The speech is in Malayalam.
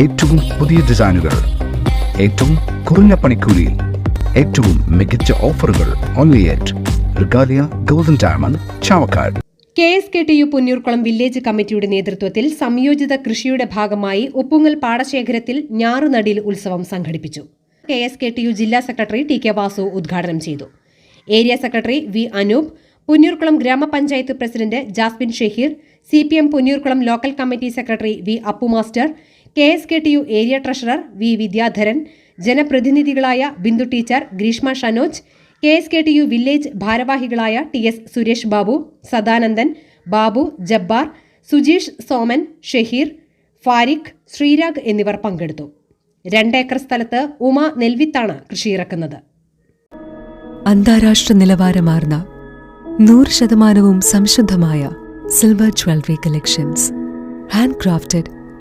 ഏറ്റവും പുതിയ ഡിസൈനുകൾ ഏറ്റവും കുറഞ്ഞ പണിക്കൂലിയിൽ ഏറ്റവും മികച്ച ഓഫറുകൾ only at Regalia golden diamond Chavakkad K S K T U Punnurkulam village കമ്മിറ്റിയുടെ നേതൃത്വത്തിൽ സംയോജിത കൃഷിയുടെ ഭാഗമായി ഉപ്പുങ്ങൽ പാടശേഖരത്തിൽ ഞാറുനടിയിൽ ഉത്സവം സംഘടിപ്പിച്ചു. K S K T U ജില്ലാ സെക്രട്ടറി ടി കെ വാസു ഉദ്ഘാടനം ചെയ്തു. Area secretary V Anoop Punnurkulam ഗ്രാമപഞ്ചായത്ത് president Jasmin Shaheer C P M Punnurkulam local committee secretary V Appu master K S K T U area treasurer V Vidyadharan ജനപ്രതിനിധികളായ Bindu teacher Greeshma Shanoj K S K T U village ഭാരവാഹികളായ ടി എസ് സുരേഷ് ബാബു സദാനന്ദൻ ബാബു ജബ്ബാർ സുജീഷ് സോമൻ ഷഹീർ ഫാരിഖ് ശ്രീരാഗ് എന്നിവർ പങ്കെടുത്തു. രണ്ടേക്കർ സ്ഥലത്ത് ഉമ നെൽവിത്താണ് കൃഷിയിറക്കുന്നത് അന്താരാഷ്ട്ര നിലവാരമാർന്ന നൂറ് ശതമാനവും സംശുദ്ധമായ silver jewellery collections. Handcrafted